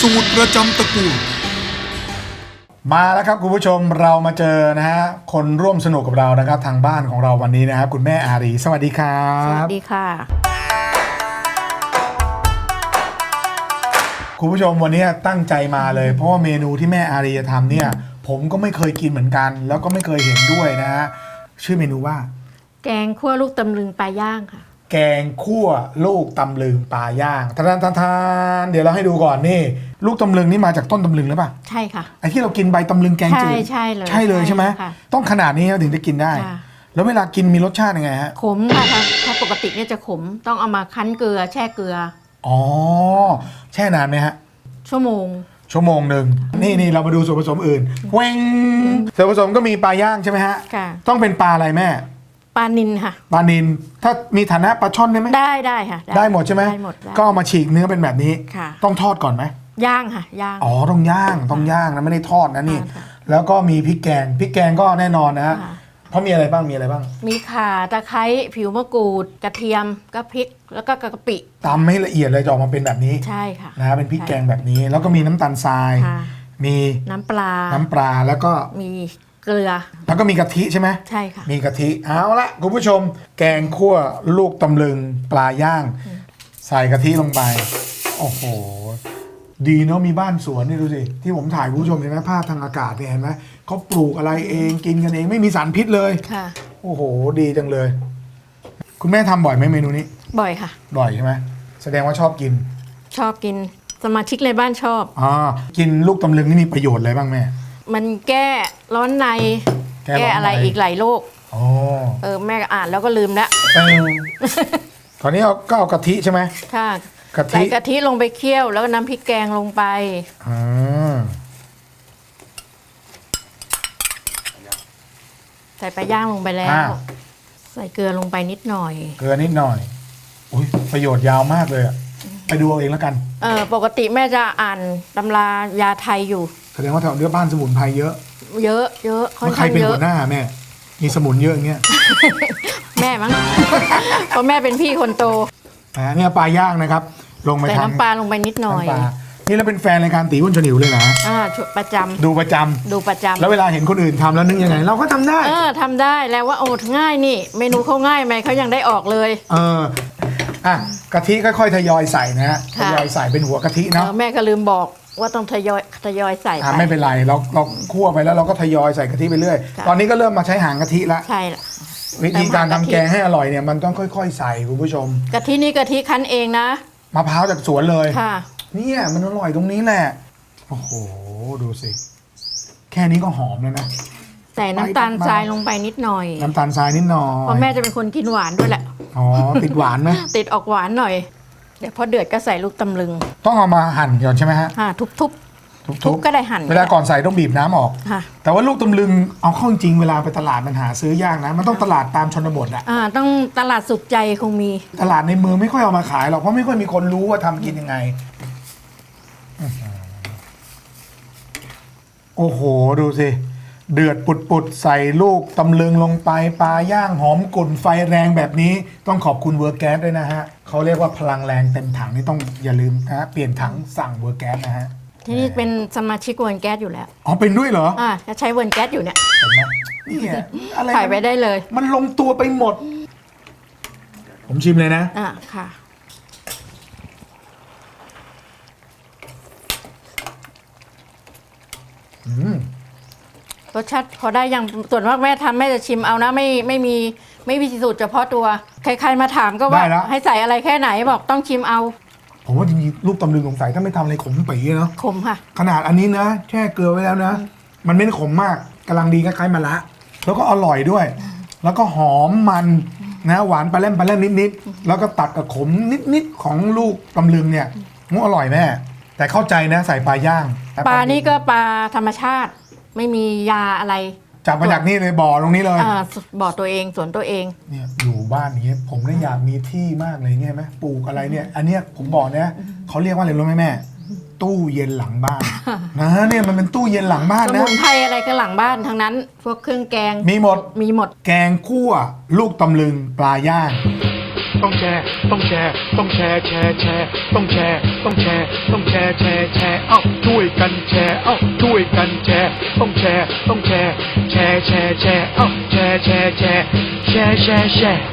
สูตรประจำตระกูล มาแล้วครับคุณผู้ชมเรามาเจอนะฮะคนร่วมสนุกกับเรานะครับ ทางบ้านของเราวันนี้นะครับ คุณแม่อารี สวัสดีครัสวับ สดีค่ะ คุณผู้ชมวันนี้ตั้งใจมาเลย เพราะว่าเมนูที่แม่อารีจะทำเนี่ย ผมก็ไม่เคยกินเหมือนกัน แล้วก็ไม่เคยเห็นด้วยนะฮะชื่อเมนูว่า แกงคั่วลูกตำลึงปลาย่างค่ะ แกงคั่วลูกตำลึงปลาย่างทานทานทานเดี๋ยวเราให้ดูก่อนนี่ ลูกตำลึงนี่มาจากต้นตำลึงหรือเปล่าใช่ค่ะไอ้ที่เรากินใบตำลึงแกงจืดใช่ใช่เลยใช่เลยใช่ไหมค่ะต้องขนาดนี้ถึงจะกินได้ค่ะแล้วเวลากินมีรสชาติยังไงฮะขมค่ะถ้าถ้าปกติเนี่ยจะขมต้องเอามาคั้นเกลือ แช่เกลืออ๋อแช่นานไหมฮะชั่วโมงชั่วโมงหนึ่งนี่นี่เรามาดูส่วนผสมอื่นเว้งส่วนผสมก็มีปลาย่างใช่ไหมฮะค่ะต้องเป็นปลาอะไรแม่ป ลานินค่ะ ปลานินถ้ามีฐานะปลาช่อนได้ไหมได้ได้ค่ะ ได้หมดใช่ไหมได้หมดได้ ก็เอามาฉีกเนื้อเป็นแบบนี้ ค่ะ ต้องทอดก่อนไหมย่างค่ะย่าง อ๋อต้องย่างต้องย่างนะไม่ได้ทอดนะนี่ ค่ะแล้วก็มีพริกแกงพริกแกงก็แน่นอนนะฮะค่ะ เพราะมีอะไรบ้างมีอะไรบ้างมีข่าตะไคร้ผิวมะกรูด กระเทียมก็พริกแล้วก็กะปิตำให้ละเอียดเลยจะออกมาเป็นแบบนี้ใช่ค่ะ นะฮะเป็นพริกแกงแบบนี้ แล้วก็มีน้ำตาลทราย ค่ะ มีน้ำปลา น้ำปลาแล้วก็มี เกลือ แล้วก็มีกะทิใช่ไหมใช่ค่ะ มีกะทิเอาละคุณผู้ชม แกงคั่วลูกตำลึงปลาย่าง ใส่กะทิลงไป โอ้โห ดีเนาะมีบ้านสวนนี่ดูสิที่ผมถ่ายคุณผู้ชมเห็นไหมภาพทางอากาศเนี่ยเห็นไหมเขาปลูกอะไรเองกินกันเองไม่มีสารพิษเลย ค่ะ โอ้โห ดีจังเลย คุณแม่ทำบ่อยไหมเมนูนี้ บ่อยค่ะ บ่อยใช่ไหมแสดงว่าชอบกินชอบกินสมาชิกในบ้านชอบ อ่ากินลูกตำลึงนี่มีประโยชน์อะไรบ้างแม่ มันแก้ร้อนในแก้ร้อนในแก้อะไรอีกหลายโรคอ๋อเออแม่ก็อ่านแล้วก็ลืมแล้วเออตอนนี้เอาก็เอากะทิใช่ไหม ค่ะกะใส่ทิกะทิลงไปเคี่ยว แล้วก็น้ำพริกแกงลงไปอ่าใส่ปลาย่างลงไปแล้อ่าว ใส่เกลือลงไปนิดหน่อย เกลือนิดหน่อย อุ้ยประโยชน์ยาวมากเลยอะไปดูเอาเองแล้วกัน เออปกติแม่จะอ่านตำรายาไทยอยู่ แสดงว่าแถวเนื้อบ้านสมุนไพรเยอะเยอะเยอะค่อนแล้วใครข้างเป็นเยหัอะ วหน้าแม่ มีสมุนเยอะอย่างเงี้ยแม่มั้ง เพราะแม่เป็นพี่คนโต อ่าเนี่ยปลาย่างนะครับ ลงไปใส่ทำน้ำปลาลงไปนิดหน่อย น้ำปลานี่เราเป็นแฟนรายการตีอ้วนชวนิวเลยนะอ่าชุดประจำดูประจำดูประจำแล้วเวลาเห็นคนอื่นทำแล้วนึกยังไง เราก็ทำได้ เออทำได้แล้วว่าโอ้ง่ายนี่ เมนูเขาง่ายไหมเขายังได้ออกเลย เอออะกะทิค่อยๆทยอยใส่นะฮะทค่ะ ยอยใส่เป็นหัวกะทิเอเนาะอแม่ก็ลืมบอก ว่าต้องทยอยทยอยใส่อะไปไม่เป็นไรเราเราคั่วไปแล้วเราก็ทยอยใส่กะทิไปเรื่อย ค่ะ ตอนนี้ก็เริ่มมาใช้หางกะทิละใช่ละ วิธีการเติทำมหางกะทิแกงให้อร่อยเนี่ยมันต้องค่อย ๆ ใส่คุณผู้ชมกะทินี่กะทิคั้นเองนะ มะพร้าวจากสวนเลย ค่ะ เนี่ยมันอร่อยตรงนี้แหละ โอ้โห ดูสิ แค่นี้ก็หอมแล้วนะ ใส่น้ำตาลทรายลงไปนิดหน่อย น้ำตาลทรายนิดหน่อเพราะยแม่จะเป็นคนกินหวานด้วยแหละ อ๋อ ติดหวานไหมติดออกหวานหน่อย เดี๋ยวพอเดือดก็ใส่ลูกตำลึงต้องเอามาหั่นก่อนใช่ไหมฮะค่ะทุบทุบทุทุบบก็ได้หั่นๆเวลาก่อนใส่ต้องบีบน้ำออก ค่ะแต่ว่าลูกตำลึงเอาเข้าจริงเวลาไปตลาดมันหาซื้อยากนะ มันต้องตลาดตามชนบทอะอ่าต้องตลาดสุขใจคงมี ตลาดในเมืองไม่ค่อยเอามาขายหรอกเพราะไม่ค่อยมีคนรู้ว่าทำกินยังไงอื้อหือโอ้โหดูสิ เดือดปุดๆ ใส่ลูกตำลึงลงไปปลาย่างหอมกลุ่นไฟแรงแบบนี้ ต้องขอบคุณเวอร์แก๊สด้วยนะฮะ เขาเรียกว่าพลังแรงเต็มถังนี่ต้องอย่าลืมนะฮะเปลี่ยนถังสั่งเวอร์แก๊สนะฮะที่นี่เป็นสมาชิกเวิร์นแก๊สอยู่แล้ว อ๋อเป็นด้วยเหรออ่าจะใช้เวิร์นแก๊สอยู่เนี่ยเห็นไหมเนี่ยอะไรถ่ายไปได้เลยมันลงตัวไปหมด ผมชิมเลยนะ อ่าค่ะ อืม รสชาติพอได้อย่างส่วนมากแม่ทำแม่จะชิมเอานะไม่ไม่มีไม่มีสูตรเฉพาะตัว ใครๆมาถามก็ว่า ได้แล้ว ให้ใส่อะไรแค่ไหนบอกต้องชิมเอาผมว่าจริงๆลูกตำลึงสงสัยถ้าไม่ทำอะไรขมปีอะเนาะขมค่ะ ขนาดอันนี้นะแช่เกลือไว้แล้วนะ มันไม่ได้ขมมากกำลังดีคล้ายๆมะละ แล้วก็อร่อยด้วย แล้วก็หอมมันนะหวานปลาเล่มปลาเล่มนิดๆแล้วก็ตัดกับขมนิดๆของลูกตำลึงเนี่ยมันอร่อยแม่แต่เข้าใจนะใส่ปลาย่างปลานี่ก็ปลาธรรมชาติ ไม่มียาอะไร จับมาจากนี่เลยบ่อตรงนี้เลยอ่าบ่อตัวเองสวนตัวเอง เนี่ยอยู่บ้านอย่างเงี้ยผมเนี่ยอยากมีที่มากเลยเนี่ยไหมปลูกอะไรเนี่ย อันเนี้ยผมบอกนะเขาเรียกว่าอะไรรู้ไหมแม่ ตู้เย็นหลังบ้านนะเนี่ยมันเป็นตู้เย็นหลังบ้านสนะ มุนไพรอะไรก็หลังบ้านทั้งนั้น พวกเครื่องแกงมีหมด มีหมด แกงคั่ว ลูกตำลึงปลาย่าง ต้องแชร์ ต้องแชร์ ต้องแชร์ แชร์ แชร์ ต้องแชร์ ต้องแชร์ ต้องแชร์ แชร์ แชร์ เอ้าช่วยกันแชร์ เอ้าช่วยกันแชร์ ต้องแชร์ ต้องแชร์ แชร์แชร์แชร์